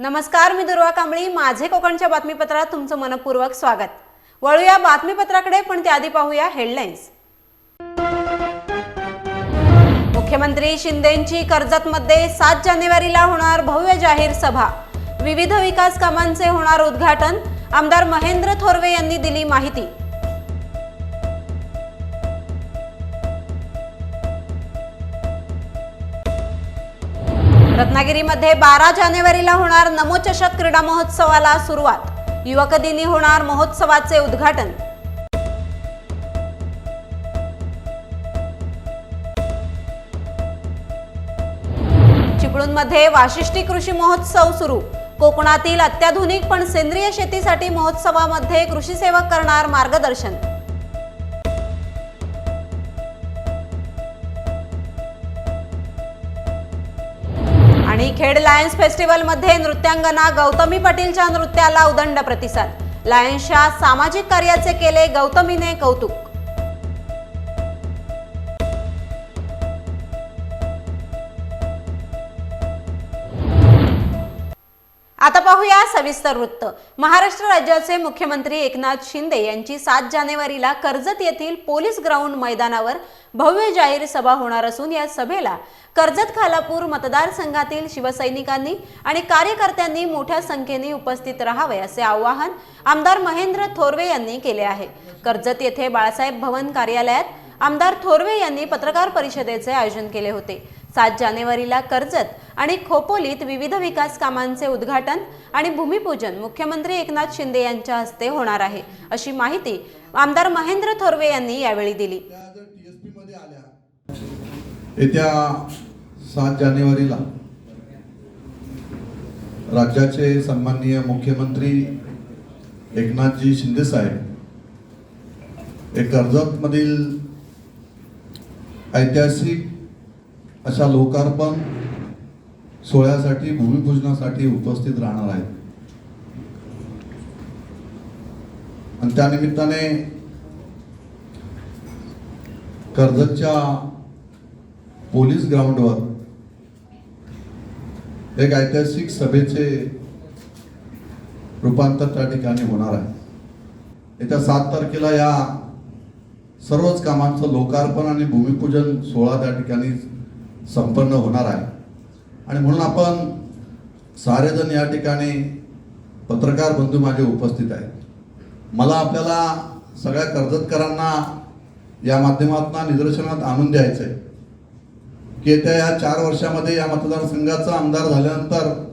नमस्कार मी दुर्वा कांबळी. माझे कोकणच्या बातमीपत्रात तुमचं मनपूर्वक स्वागत. वळूया बातमीपत्राकडे पण त्याआधी पाहूया हेडलाईन्स मुख्यमंत्री शिंदेंची कर्जतमध्ये सात जानेवारीला होणार भव्य जाहीर सभा. विविध विकास कामांचे होणार उद्घाटन. आमदार महेंद्र थोरवे यांनी दिली माहिती. रत्नागिरीमध्ये बारा जानेवारीला होणार नमोचषक क्रीडा महोत्सवाला सुरुवात. युवक दिनी होणार महोत्सवाचे उद्घाटन. चिपळूणमध्ये वाशिष्ठी कृषी महोत्सव सुरू. कोकणातील अत्याधुनिक पण सेंद्रिय शेतीसाठी महोत्सवामध्ये कृषी सेवक करणार मार्गदर्शन. लायन्स फेस्टिवलमध्ये नृत्यांगना गौतमी पाटीलच्या नृत्याला उदंड प्रतिसाद. लायन्सच्या सामाजिक कार्याचे केले गौतमीने कौतुक. पाहूया सविस्तर वृत्त. महाराष्ट्र राज्याचे मुख्यमंत्री एकनाथ शिंदे यांची सात जानेवारीला कर्जत येथील पोलीस ग्राउंड मैदानावर भव्य जाहीर सभा होणार असून या सभेला कर्जत खालापूर मतदारसंघातील शिवसैनिकांनी आणि कार्यकर्त्यांनी मोठ्या संख्येने उपस्थित राहावे असे आवाहन आमदार महेंद्र थोरवे यांनी केले आहे. कर्जत येथे बाळासाहेब भवन कार्यालयात आमदार थोरवे यांनी पत्रकार परिषदेचे आयोजन केले होते. सात जानेवारीला कर्जत आणि खोपोलीत विविध विकास कामांचे उद्घाटन आणि भूमिपूजन मुख्यमंत्री एकनाथ शिंदे यांच्या हस्ते होणार आहे अशी माहिती आमदार महेंद्र थोरवे यांनी यावेळी दिली. येत्या सात जानेवारीला राज्याचे सन्माननीय मुख्यमंत्री एकनाथजी शिंदे साहेब हे कर्जतमधील ऐतिहासिक अशा लोकार्पण सोहळ्यासाठी भूमिपूजनासाठी उपस्थित राहणार आहेत. आणि त्यानिमित्ताने कर्जतच्या पोलीस ग्राउंडवर एक ऐतिहासिक सभेचे रूपांतर त्या ठिकाणी होणार आहे. येत्या सात तारखेला या सर्वच कामांचं लोकार्पण आणि भूमिपूजन सोहळा त्या ठिकाणी संपन्न होणार आहे. आणि म्हणून आपण सारेजण या ठिकाणी पत्रकार बंधू माझे उपस्थित आहेत. मला आपल्याला सगळ्या कर्जतकरांना या माध्यमातून निदर्शनात आणून द्यायचं आहे. की येत्या या चार वर्षामध्ये या मतदारसंघाचा आमदार झाल्यानंतर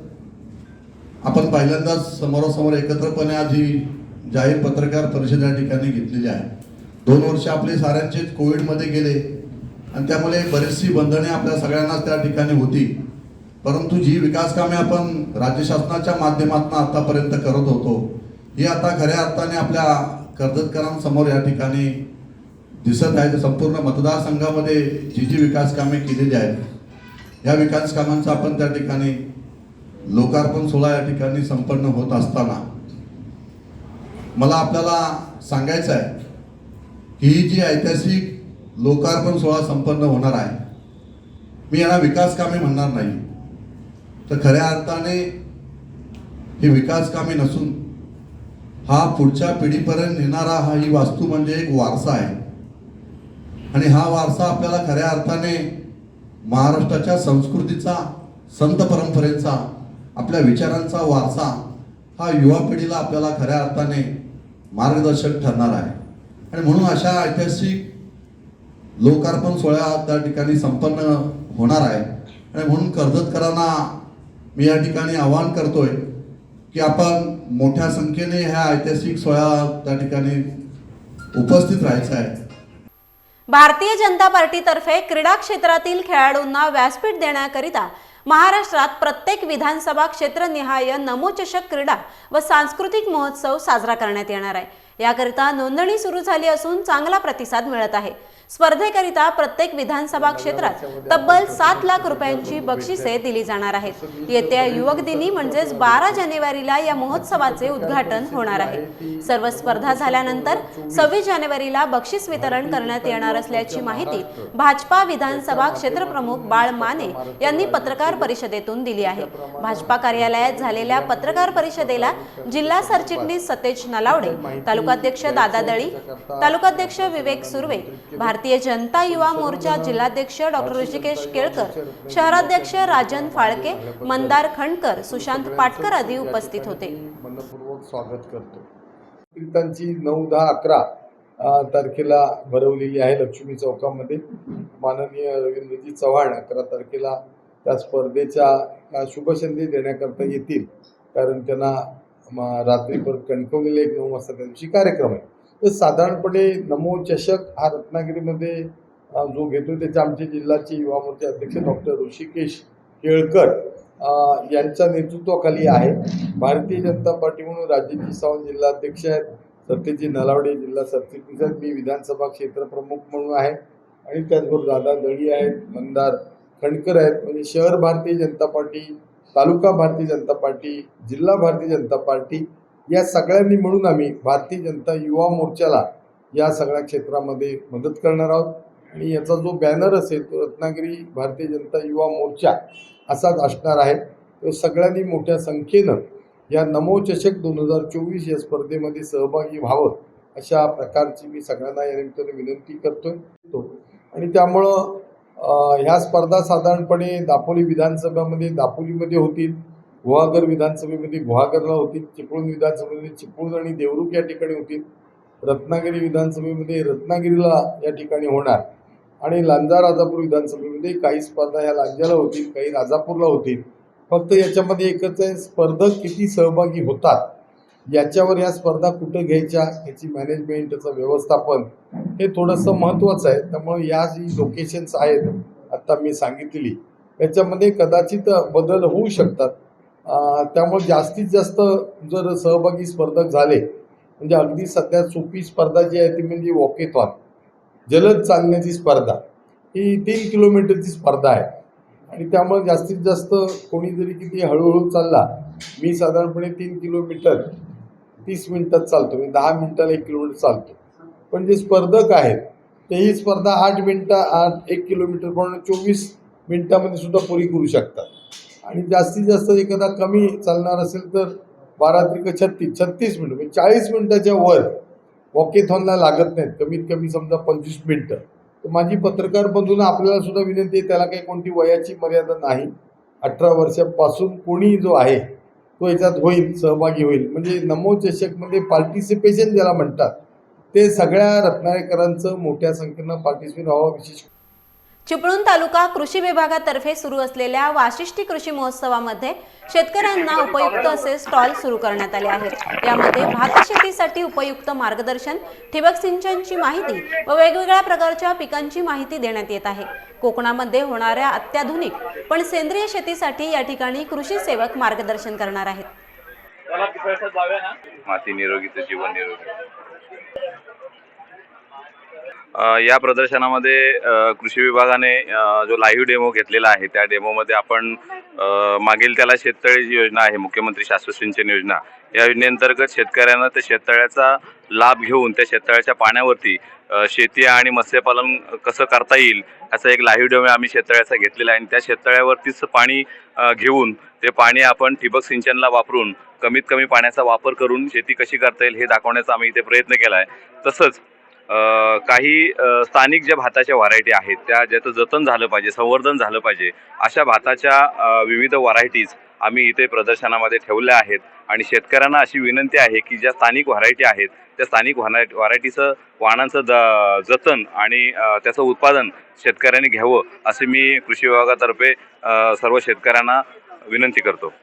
आपण पहिल्यांदाच समोरासमोर एकत्रपणे आज ही जाहीर पत्रकार परिषद या ठिकाणी घेतलेली आहे. दोन वर्ष आपले साऱ्यांचेच कोविडमध्ये गेले. आणि त्यामुळे बरीचशी बंधने आपल्या सगळ्यांनाच त्या ठिकाणी होती. परंतु जी विकास कामे आपण राज्य शासनाच्या माध्यमातून आतापर्यंत करत होतो ही आता खऱ्या अर्थाने आपल्या कर्जतकरांसमोर या ठिकाणी दिसत आहे. संपूर्ण मतदारसंघामध्ये जी जी विकास कामे केलेली आहेत या विकास कामांचं आपण त्या ठिकाणी लोकार्पण सोहळा या ठिकाणी संपन्न होत असताना मला आपल्याला सांगायचं आहे की ही जी ऐतिहासिक लोकार्पण सोहळा संपन्न होणार आहे. मी यांना विकास कामे म्हणणार नाही. तर खऱ्या अर्थाने ही विकास कामे नसून हा पुढच्या पिढीपर्यंत नेणारा हा ही वास्तू म्हणजे एक वारसा आहे. आणि हा वारसा आपल्याला खऱ्या अर्थाने महाराष्ट्राच्या संस्कृतीचा संत परंपरेचा आपल्या विचारांचा वारसा हा युवा पिढीला आपल्याला खऱ्या अर्थाने मार्गदर्शक ठरणार आहे. आणि म्हणून अशा ऐतिहासिक लोकार्पण सोहळा त्या ठिकाणी संपन्न होणार आहे. आणि म्हणून कर्जतकरांना मी या ठिकाणी आवाहन करतोय की आपण मोठ्या संख्येने ह्या ऐतिहासिक सोहळा त्या ठिकाणी उपस्थित राहायचं आहे. भारतीय जनता पार्टीतर्फे क्रीडा क्षेत्रातील खेळाडूंना व्यासपीठ देण्याकरिता महाराष्ट्रात प्रत्येक विधानसभा क्षेत्रनिहाय नमोचषक क्रीडा व सांस्कृतिक महोत्सव साजरा करण्यात येणार आहे. याकरिता नोंदणी सुरू झाली असून चांगला प्रतिसाद मिळत आहे. स्पर्धेकरिता प्रत्येक विधानसभा क्षेत्रात तब्बल सात लाख रुपयांची बक्षिसे दिली जाणार आहेत. येत्या युवक दिनी म्हणजेच बारा जानेवारीला या महोत्सवाचे उद्घाटन होणार आहे. सर्व स्पर्धा झाल्यानंतर सव्वीस जानेवारीला बक्षीस वितरण करण्यात येणार असल्याची माहिती भाजपा विधानसभा क्षेत्रप्रमुख बाळ माने यांनी पत्रकार परिषदेतून दिली आहे. भाजपा कार्यालयात झालेल्या पत्रकार परिषदेला जिल्हा सरचिटणीस सतेज नलावडे तालुकाध्यक्ष दादा दळी तालुकाध्यक्ष विवेक सुर्वे भारतीय जनता युवा मोर्चा जिल्हाध्यक्ष डॉक्टर ऋषिकेश केळकर शहराध्यक्ष राजन फाळके मंदार खंडकर सुशांत पाटकर आदी उपस्थित होते. मनपूर्वक स्वागत करतो. कीर्तनची नऊ दहा अकरा तारखेला भरवलेली आहे लक्ष्मी चौकामध्ये. माननीय रवींद्रजी चव्हाण अकरा तारखेला त्या स्पर्धेच्या शुभसंधी देण्याकरता येतील. कारण त्यांना म- रात्री परत कणकवलेला एक नऊ वाजता त्या दिवशी कार्यक्रम आहे. तर साधारणपणे नमो चषक हा रत्नागिरीमध्ये जो घेतो त्याचे आमचे जिल्ह्याचे युवा अध्यक्ष डॉक्टर ऋषिकेश केळकर यांच्या नेतृत्वाखाली आहे. भारतीय जनता पार्टी म्हणून राज्याची सावंत जिल्हाध्यक्ष आहेत. सत्यजी नलावडे जिल्हा सरचिटणीस आहेत. मी विधानसभा क्षेत्रप्रमुख म्हणून आहे. आणि त्याचबरोबर दादा दळी आहेत मंदार खणकर आहेत. म्हणजे शहर भारतीय जनता पार्टी तालुका भारतीय जनता पार्टी जिल्हा भारतीय जनता पार्टी या सगळ्यांनी मिळून आम्ही भारतीय जनता युवा मोर्चाला या सगळ्या क्षेत्रामध्ये मदत करणार आहोत. आणि याचा जो बॅनर असेल तो रत्नागिरी भारतीय जनता युवा मोर्चा असाच असणार आहे. तो सगळ्यांनी मोठ्या संख्येनं या नमो चषक दोन हजार चोवीस या स्पर्धेमध्ये सहभागी व्हावं अशा प्रकारची मी सगळ्यांना या निमित्ताने विनंती करतो तो आणि त्यामुळं ह्या स्पर्धा साधारणपणे दापोली विधानसभामध्ये दापोलीमध्ये होतील. गुहागर विधानसभेमध्ये गुहागरला होती चिपळूण विधानसभेमध्ये चिपळूण आणि देवरुख या ठिकाणी होतील रत्नागिरी विधानसभेमध्ये रत्नागिरीला या ठिकाणी होणार. आणि लांजा राजापूर विधानसभेमध्ये काही स्पर्धा ह्या लांजाला होतील काही राजापूरला होतील फक्त याच्यामध्ये एकच आहे स्पर्धक किती सहभागी होतात? याच्यावर या स्पर्धा कुठं घ्यायच्या? याची मॅनेजमेंट व्यवस्थापन हे थोडंसं महत्त्वाचं आहे. त्यामुळे या जी लोकेशन्स आहेत आत्ता मी सांगितलेली याच्यामध्ये कदाचित बदल होऊ शकतात. त्यामुळे जास्तीत जास्त जर सहभागी स्पर्धक झाले म्हणजे अगदी सध्या सोपी स्पर्धा जी आहे ती म्हणजे वॉकेथॉन जलद चालण्याची स्पर्धा. ही तीन किलोमीटरची स्पर्धा आहे. आणि त्यामुळे जास्तीत जास्त कोणी जरी किती हळूहळू चालला मी साधारणपणे तीन किलोमीटर तीस मिनिटात चालतो मी दहा मिनिटाला एक किलोमीटर चालतो. पण जे स्पर्धक आहेत ते ही स्पर्धा आठ मिनटं आठ एक किलोमीटर चोवीस मिनिटामध्ये सुद्धा पुरी करू शकतात. आणि जास्तीत जास्त एखादा कमी चालणार असेल तर बारा त्रिक छत्तीस छत्तीस मिनटं म्हणजे चाळीस मिनिटाच्या वर वॉकेथॉनला लागत नाहीत. कमीत कमी समजा पंचवीस मिनटं. तर माझी पत्रकार बंधून आपल्याला सुद्धा विनंती आहे त्याला काही कोणती वयाची मर्यादा नाही. अठरा वर्षापासून कोणी जो आहे तो याच्यात होईल सहभागी होईल. म्हणजे नमोचषकमध्ये पार्टिसिपेशन ज्याला म्हणतात ते सगळ्या रत्नागिरीकरांचं मोठ्या संख्येनं पार्टिसिपेट व्हावं विशेष चिपळूण तालुका कृषी विभागातर्फे सुरू असलेल्या वाशिष्ठी कृषी महोत्सवामध्ये शेतकऱ्यांना उपयुक्त असे स्टॉल सुरू करण्यात आले आहेत. यामध्ये भात शेतीसाठी उपयुक्त मार्गदर्शन ठिबक सिंचनची माहिती व वेगवेगळ्या प्रकारच्या पिकांची माहिती देण्यात येत आहे. कोकणामध्ये होणाऱ्या अत्याधुनिक पण सेंद्रिय शेतीसाठी या ठिकाणी कृषी सेवक मार्गदर्शन करणार आहेत. माती निरोगी तर जीवन निरोगी. या प्रदर्शनामध्ये कृषी विभागाने जो लाईव्ह डेमो घेतलेला आहे त्या डेमोमध्ये आपण मागील त्याला शेततळे जी योजना आहे मुख्यमंत्री शाश्वत सिंचन योजना. या योजनेअंतर्गत शेतकऱ्यांना त्या शेततळ्याचा लाभ घेऊन त्या शेततळ्याच्या पाण्यावरती शेती आणि मत्स्यपालन कसं करता येईल असा एक लाईव्ह डेमो आम्ही शेततळ्याचा घेतलेला आहे. आणि त्या शेततळ्यावरतीच पाणी घेऊन ते पाणी आपण ठिबक सिंचनला वापरून कमीत कमी पाण्याचा वापर करून शेती कशी करता येईल हे दाखवण्याचा आम्ही इथे प्रयत्न केला आहे. तसंच काही स्थानिक ज्या भाताच्या व्हरायटी आहेत त्या ज्याचं जतन झालं पाहिजे संवर्धन झालं पाहिजे अशा भाताच्या विविध व्हरायटीज आम्ही इथे प्रदर्शनामध्ये ठेवल्या आहेत. आणि शेतकऱ्यांना अशी विनंती आहे की ज्या स्थानिक व्हरायटी आहेत त्या स्थानिक व्हराय व्हरायटीचं वाहनांचं द जतन आणि त्याचं उत्पादन शेतकऱ्यांनी घ्यावं असे मी कृषी विभागातर्फे सर्व शेतकऱ्यांना विनंती करतो.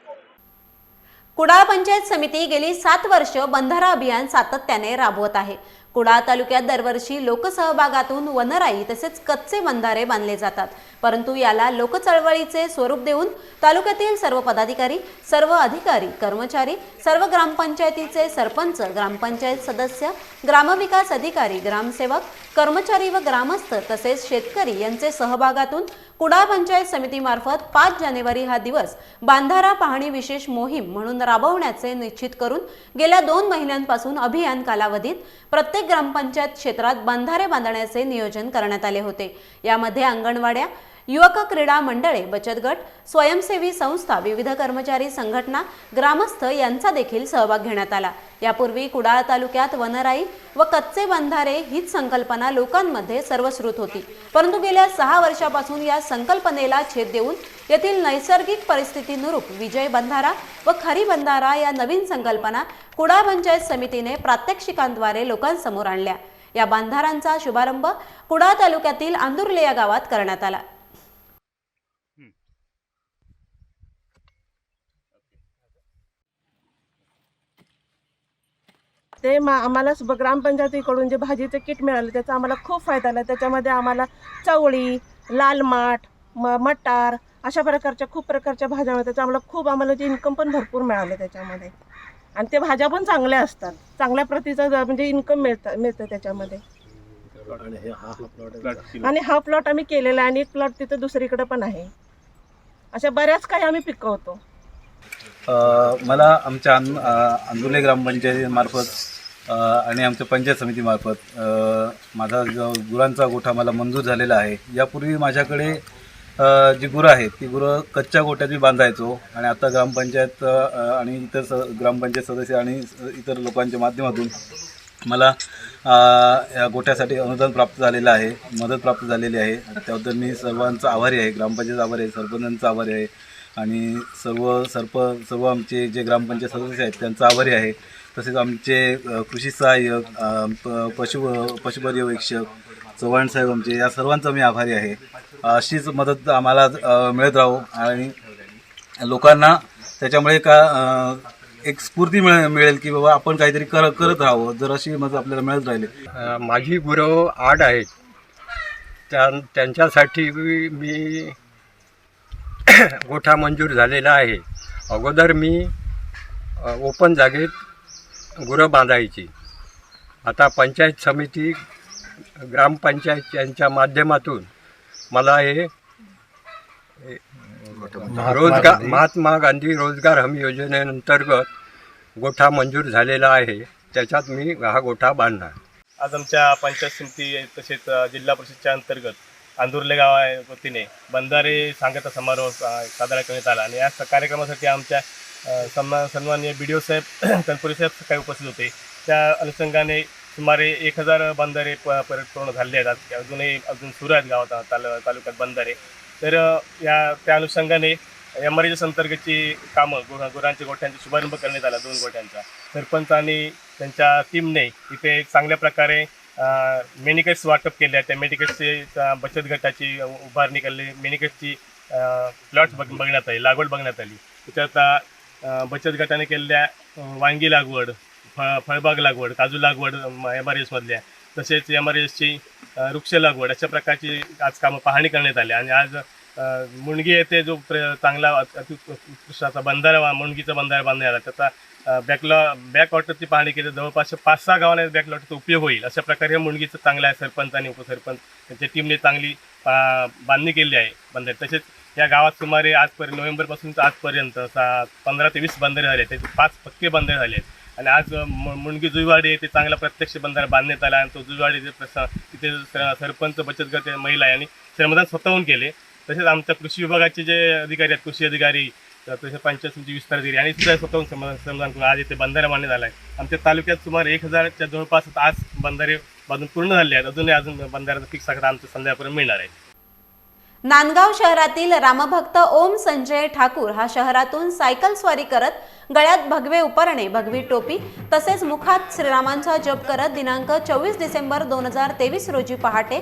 कुडाळ पंचायत समिती गेली सात वर्ष बंधारा अभियान सातत्याने राबवत आहे. कुडाळ तालुक्यात दरवर्षी लोकसहभागातून वनराई तसेच कच्चे बंधारे बांधले जातात. परंतु याला लोकचळवळीचे स्वरूप देऊन तालुक्यातील सर्व पदाधिकारी सर्व अधिकारी कर्मचारी सर्व ग्रामपंचायतीचे सरपंच ग्रामपंचायत सदस्य ग्रामविकास अधिकारी ग्रामसेवक कर्मचारी व ग्रामस्थ तसेच शेतकरी यांचे सहभागातून कुडाळ पंचायत समितीमार्फत पाच जानेवारी हा दिवस बांधारा पाहणी विशेष मोहीम म्हणून राबवण्याचे निश्चित करून गेल्या दोन महिन्यांपासून अभियान कालावधीत प्रत्येक ग्रामपंचायत क्षेत्रात बांधारे बांधण्याचे नियोजन करण्यात आले होते. यामध्ये अंगणवाड्या युवक क्रीडा मंडळे बचत गट स्वयंसेवी संस्था विविध कर्मचारी संघटना ग्रामस्थ यांचा देखील सहभाग घेण्यात आला. यापूर्वी कुडाळ तालुक्यात वनराई व कच्चे बंधारे हीच संकल्पना लोकांमध्ये सर्वश्रुत होती. परंतु गेल्या सहा वर्षापासून या संकल्पनेला छेद देऊन येथील नैसर्गिक परिस्थितीनुरूप विजय बंधारा व खरी बंधारा या नवीन संकल्पना कुडाळ पंचायत समितीने प्रात्यक्षिकांद्वारे लोकांसमोर आणल्या. या बांधारांचा शुभारंभ कुडाळ तालुक्यातील आंदुर्ले या गावात करण्यात आला. ते मा आम्हाला ग्रामपंचायतीकडून जे भाजीचं किट मिळालं त्याचा आम्हाला खूप फायदा झाला. त्याच्यामध्ये आम्हाला चवळी लाल माठ म मटार अशा प्रकारच्या खूप प्रकारच्या भाज्या मिळतात. आम्हाला खूप आम्हाला जे इन्कम पण भरपूर मिळालं त्याच्यामध्ये. आणि ते भाज्या पण चांगल्या असतात. चांगल्या प्रतीचं ज- म्हणजे इन्कम मिळतं मिळतं त्याच्यामध्ये. आणि हा प्लॉट आम्ही केलेला आहे आणि एक प्लॉट तिथं दुसरीकडे पण आहे. अशा बऱ्याच काही आम्ही पिकवतो. मला आमच्या अंदुले ग्रामपंचायतीमार्फत आणि आमच्या पंचायत समितीमार्फत माझा जो गुरांचा गोठा मला मंजूर झालेला आहे यापूर्वी माझ्याकडे जी गुरं आहेत ती गुरं कच्च्या गोठ्यात मी बांधायचो आणि आता ग्रामपंचायत आणि इतर स ग्रामपंचायत सदस्य आणि इतर लोकांच्या माध्यमातून मला या गोठ्यासाठी अनुदान प्राप्त झालेलं आहे मदत प्राप्त झालेली आहे. त्याबद्दल मी सर्वांचा आभारी आहे ग्रामपंचायत आभारी आहे सरपंचांचा आभारी आहे. आणि सर्व सरप सर्व आमचे जे ग्रामपंचायत सदस्य आहेत त्यांचा आभारी आहे. तसेच आमचे कृषी सहाय्यक प- पशु पशुपर्यवेक्षक चव्हाण साहेब आमचे या सर्वांचा मी आभारी आहे. अशीच मदत आम्हाला मिळत राहो आणि लोकांना त्याच्यामुळे का एक स्फूर्ती मिळ मिळेल की बाबा आपण काहीतरी कर करत राहावं जर अशी मदत आपल्याला मिळत राहिली. माझी गुरव आठ आहेत. त्या त्यांच्यासाठी मी गोठा मंजूर झालेला आहे. अगोदर मी ओपन जागेत गुरं बांधायची. आता पंचायत समिती ग्रामपंचायत यांच्या माध्यमातून मला हे रोजगार महात्मा गांधी रोजगार हमी योजनेअंतर्गत गोठा मंजूर झालेला आहे. त्याच्यात मी हा गोठा बांधणार. आज आमच्या पंचायत समिती तसेच जिल्हा परिषदच्या अंतर्गत आंदुर्ले आहे वतीने. बंधारे सांगता समारोह साजरा करण्यात आला. आणि या स- कार्यक्रमासाठी आमच्या सन्मान सन्माननीय बी डी ओ साहेब तनपुरे साहेब काही उपस्थित होते. त्या अनुषंगाने सुमारे एक हजार बंधारे प परत पूर्ण झाले आहेत. अजूनही अजून सुरू आहेत गावात ताल तालुक्यात बंधारे. तर या त्या अनुषंगाने एम आर अंतर्गतची कामं गुरा गुरांच्या गोठ्यांचा शुभारंभ करण्यात आला दोन गोठ्यांचा. सरपंच आणि त्यांच्या टीमने इथे एक चांगल्या प्रकारे मेनिकेट्स वाटप केले आहेत त्या मेडिकेट्सची बचत गटाची उभारणी केली. मेनिकेट्सची प्लॉट्स बघ बघण्यात आली लागवड बघण्यात आली. त्याच्यात बचत गटाने केलेल्या वांगी लागवड फळ फळबाग लागवड काजू लागवड एम आर एसमधल्या तसेच एम आर एसची वृक्ष लागवड अशा प्रकारची आज कामं पाहणी करण्यात आली. आणि आज मुणगी येथे जो प्र चांगला अति- उत्कृष्टाचा बंधारा मुणगीचा बंधारा बांधण्यात आला. त्याचा बॅकलॉ बॅकवॉटरची पाहणी केली जवळपास पाच सहा गावांना बॅकवॉटरचा उपयोग होईल. अशा प्रकारे मुणगीचं चांगलं आहे सरपंच आणि उपसरपंच. त्यांच्या टीमने चांगली बांधणी केली आहे बंधारे. तसेच या गावात सुमारे आजपर्यंत नोव्हेंबरपासून आजपर्यंत सा पंधरा ते वीस बंधारे झाले त्याचे पाच पक्के बंधारे झाले आहेत. आणि आज मु- मुणगी जुईवाडी येथे चांगला प्रत्यक्ष बंधारा बांधण्यात आला आणि तो जुईवाडी प्रसा तिथे सरपंच बचत गट महिला आणि श्रमदान स्वतःहून केले. तसेच आमच्या कृषी विभागाचे जे अधिकारी आहेत कृषी अधिकारी तर तसे पंचायत समिती विस्तार दिली आणि सुद्धा स्वतःहून श्रमदान करून आज इथे बंधारे बांधण्यात आला आहे आमच्या तालुक्यात सुमारे एक हजारच्या जवळपास आज बंधारे बांधून पूर्ण झाले आहेत. अजूनही अजून बंधाऱ्याचा फिक्स आकडा आमच्या संध्याकाळपर्यंत मिळणार आहे. नांदगाव शहरातील रामभक्त ओम संजय ठाकूर हा शहरातून सायकल स्वारी करत गळ्यात भगवे उपरणे भगवी टोपी तसेच मुखात श्रीरामांचा जप करत दिनांक चोवीस डिसेंबर दोन हजार तेवीस रोजी पहाटे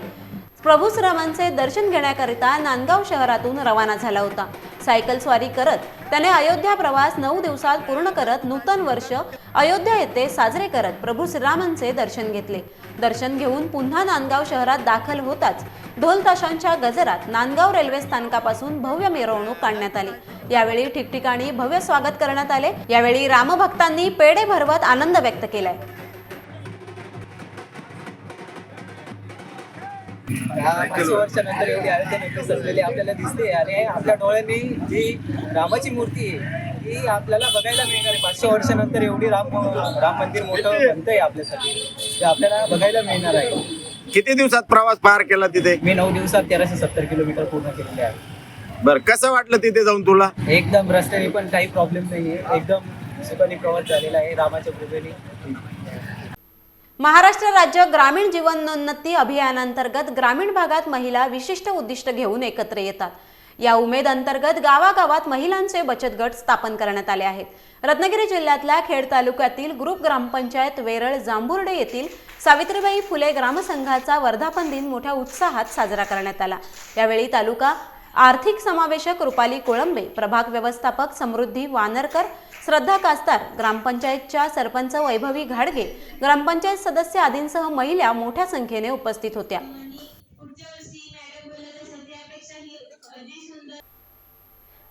प्रभू श्रीरामांचे दर्शन घेण्याकरिता नांदगाव शहरातून रवाना झाला होता. सायकल स्वारी करत त्याने अयोध्या प्रवास नऊ दिवसात पूर्ण करत नूतन वर्ष अयोध्या येथे साजरे करत प्रभू श्रीरामांचे दर्शन घेतले. दर्शन घेऊन पुन्हा नांदगाव शहरात दाखल होताच ढोल ताशांच्या गजरात नांदगाव रेल्वे स्थानकापासून भव्य मिरवणूक काढण्यात आली. यावेळी ठिकठिकाणी भव्य स्वागत करण्यात आले. यावेळी रामभक्तांनी पेढे भरवत आनंद व्यक्त केलाय. वर्षानंतर एवढी आरती नक्की सजलेली आपल्याला दिसते आणि आपल्या डोळ्यांनी जी रामाची मूर्ती आहे ही आपल्याला बघायला मिळणार आहे. पाचशे वर्षानंतर एवढी राम राम मंदिर मोठं बनतंय आपल्यासाठी ते आपल्याला बघायला मिळणार आहे. किती दिवसात प्रवास पार केला तिथे? मी नऊ दिवसात तेराशे सत्तर किलोमीटर पूर्ण केलेले आहे. बर कसं वाटलं तिथे जाऊन तुला? एकदम रस्त्याने पण काही प्रॉब्लेम नाही आहे एकदम सुखाने प्रवास झालेला आहे रामाच्या कृपेने. महाराष्ट्र राज्य ग्रामीण जीवनोन्नती अभियानांतर्गत ग्रामीण भागात महिला विशिष्ट उद्दिष्ट घेऊन एकत्र येतात. या उमेद अंतर्गत गावागावात महिलांचे बचत गट स्थापन करण्यात आले आहेत. रत्नागिरी जिल्ह्यातल्या खेड तालुक्यातील ग्रुप ग्रामपंचायत वेरळ जांभुर्डे येथील सावित्रीबाई फुले ग्रामसंघाचा वर्धापन दिन मोठ्या उत्साहात साजरा करण्यात आला. यावेळी तालुका आर्थिक समावेशक रुपाली कोळंबे प्रभाग व्यवस्थापक समृद्धी वानरकर श्रद्धा कास्तार ग्रामपंचायतच्या सरपंच वैभवी घाडगे ग्रामपंचायत सदस्य आदींसह महिला मोठ्या संख्येने उपस्थित होत्या.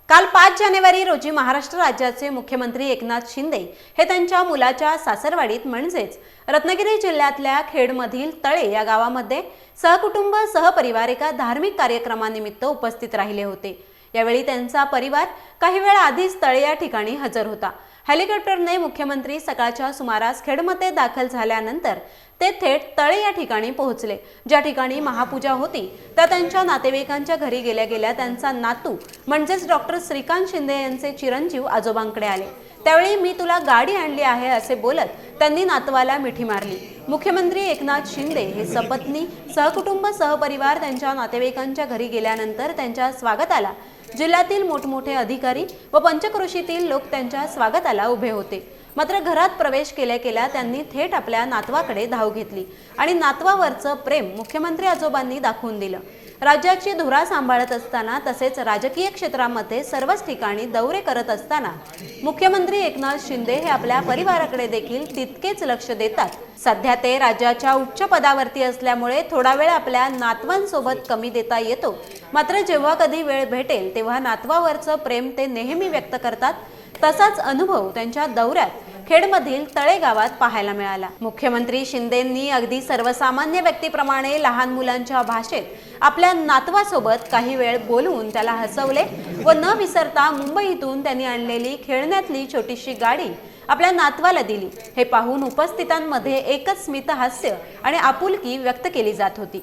काल पाच जानेवारी रोजी महाराष्ट्र राज्याचे मुख्यमंत्री एकनाथ शिंदे हे त्यांच्या मुलाच्या सासरवाडीत म्हणजेच रत्नागिरी जिल्ह्यातल्या खेडमधील तळे या गावामध्ये सहकुटुंब सहपरिवार एका धार्मिक कार्यक्रमानिमित्त उपस्थित राहिले होते. यावेळी त्यांचा परिवार काही वेळ आधीच तळे या ठिकाणी हजर होता. हेलिकॉप्टरने मुख्यमंत्री सकाळच्या सुमारास खेडमध्ये दाखल झाल्यानंतर ते थेट तळे या ठिकाणी पोहोचले. ज्या ठिकाणी महापूजा होती त्या त्यांच्या नातेवाईकांच्या घरी गेल्या गेल्या त्यांचा नातू म्हणजेच डॉक्टर श्रीकांत शिंदे यांचे चिरंजीव आजोबांकडे आले. त्यावेळी मी तुला गाडी आणली आहे असे बोलत त्यांनी नातवाला मिठी मारली. मुख्यमंत्री एकनाथ शिंदे हे सपत्नी सहकुटुंब सहपरिवार त्यांच्या नातेवाईकांच्या घरी गेल्यानंतर त्यांच्या स्वागताला जिल्ह्यातील मोठमोठे अधिकारी व पंचक्रोशीतील लोक त्यांच्या स्वागताला उभे होते. मात्र घरात प्रवेश केल्या केल्या त्यांनी थेट आपल्या नातवाकडे धाव घेतली आणि नातवावरचं प्रेम मुख्यमंत्री आजोबांनी दाखवून दिलं. राज्याची धुरा सांभाळत असताना तसेच राजकीय क्षेत्रामध्ये सर्वच ठिकाणी दौरे करत असताना मुख्यमंत्री एकनाथ शिंदे हे आपल्या परिवाराकडे देखील तितकेच लक्ष देतात. सध्या ते राज्याच्या उच्च पदावरती असल्यामुळे थोडा वेळ आपल्या नातवांसोबत कमी देता येतो. मात्र जेव्हा कधी वेळ भेटेल तेव्हा नातवावरचं प्रेम ते नेहमी व्यक्त करतात. तसाच अनुभव त्यांच्या दौऱ्यात खेडमधील तळे गावात पाहायला मिळाला. मुख्यमंत्री शिंदेंनी अगदी सर्वसामान्य व्यक्तीप्रमाणे लहान मुलांच्या भाषेत आपल्या नातवासोबत काही वेळ बोलवून त्याला हसवले व न विसरता मुंबईतून त्यांनी आणलेली खेळण्यातली छोटीशी गाडी आपल्या नातवाला दिली. हे पाहून उपस्थितांमध्ये एकच स्मित हास्य आणि आपुलकी व्यक्त केली जात होती.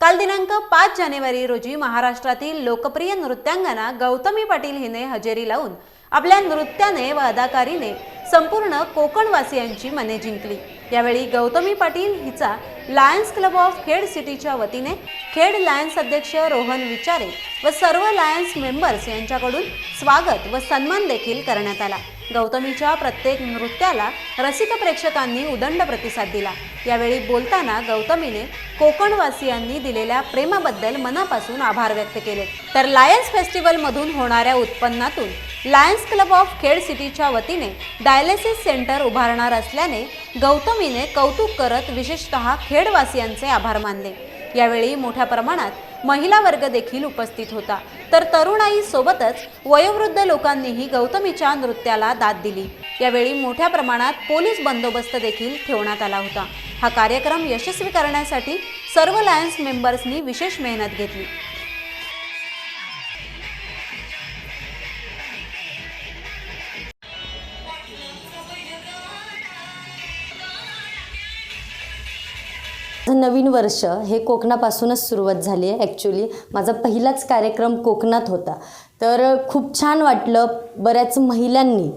काल दिनांक पाच जानेवारी रोजी महाराष्ट्रातील लोकप्रिय नृत्यांगना गौतमी पाटील हिने हजेरी लावून आपल्या नृत्याने व अदाकारीने संपूर्ण कोकणवासियांची मने जिंकली. यावेळी गौतमी पाटील हिचा लायन्स क्लब ऑफ खेड सिटीच्या वतीने खेड लायन्स अध्यक्ष रोहन विचारे व सर्व लायन्स मेंबर्स यांच्याकडून स्वागत व सन्मान देखील करण्यात आला. गौतमीच्या प्रत्येक नृत्याला रसिक प्रेक्षकांनी उदंड प्रतिसाद दिला. यावेळी बोलताना गौतमीने कोकणवासियांनी दिलेल्या प्रेमाबद्दल मनापासून आभार व्यक्त केले. तर लायन्स फेस्टिवलमधून होणाऱ्या उत्पन्नातून लायन्स क्लब ऑफ खेड सिटीच्या वतीने डायलिसिस सेंटर उभारणार असल्याने गौतमीने कौतुक करत विशेषतः खेडवासियांचे आभार मानले. यावेळी मोठ्या प्रमाणात महिला वर्ग देखील उपस्थित होता. तर तरुणाई सोबतच वयोवृद्ध लोकांनीही गौतमीच्या नृत्याला दाद दिली. यावेळी मोठ्या प्रमाणात पोलीस बंदोबस्त देखील ठेवण्यात आला होता. हा कार्यक्रम यशस्वी करण्यासाठी सर्व लायन्स मेंबर्सनी विशेष मेहनत घेतली. नवीन वर्ष हे कोकणापासूनच सुरुवात झाली आहे ॲक्च्युली माझा पहिलाच कार्यक्रम कोकणात होता. तर खूप छान वाटलं बऱ्याच महिलांनी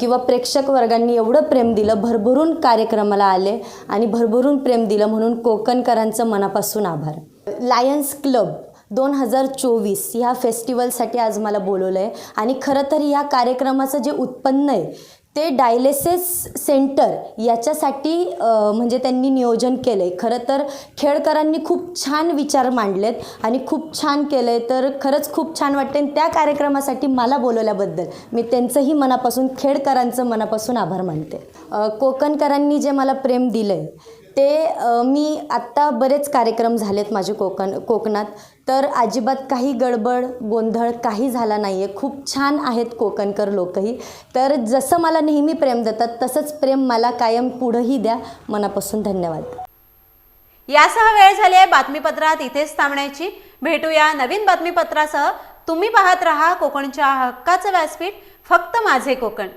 किंवा प्रेक्षक वर्गांनी एवढं प्रेम दिलं भरभरून कार्यक्रमाला आले आणि भरभरून प्रेम दिलं म्हणून कोकणकरांचं मनापासून आभार. लायन्स क्लब दोन हजार चोवीस ह्या फेस्टिवलसाठी आज मला बोलवलं आहे आणि खरं तर या कार्यक्रमाचं जे उत्पन्न आहे ते डायलेसिस सेंटर याच्यासाठी म्हणजे त्यांनी नियोजन केलं आहे खरं तर खेडकरांनी खूप छान विचार मांडलेत आणि खूप छान केलं आहे तर खरंच खूप छान वाटते आणि त्या कार्यक्रमासाठी मला बोलवल्याबद्दल मी त्यांचंही मनापासून खेडकरांचं मनापासून आभार मानते. कोकणकरांनी जे मला प्रेम दिलं आहे ते मी आत्ता बरेच कार्यक्रम झालेत माझे कोकण कोकणात. तर अजिबात काही गडबड गोंधळ काही झाला नाही आहे खूप छान आहेत कोकणकर लोकही. तर जसं मला नेहमी प्रेम देतात तसंच प्रेम मला कायम पुढंही द्या. मनापासून धन्यवाद. यासह वेळ झाली आहे बातमीपत्रात. इथेच थांबण्याची. भेटूया नवीन बातमीपत्रासह. तुम्ही पाहत रहा कोकणच्या हक्काचं व्यासपीठ. फक्त माझे कोकण.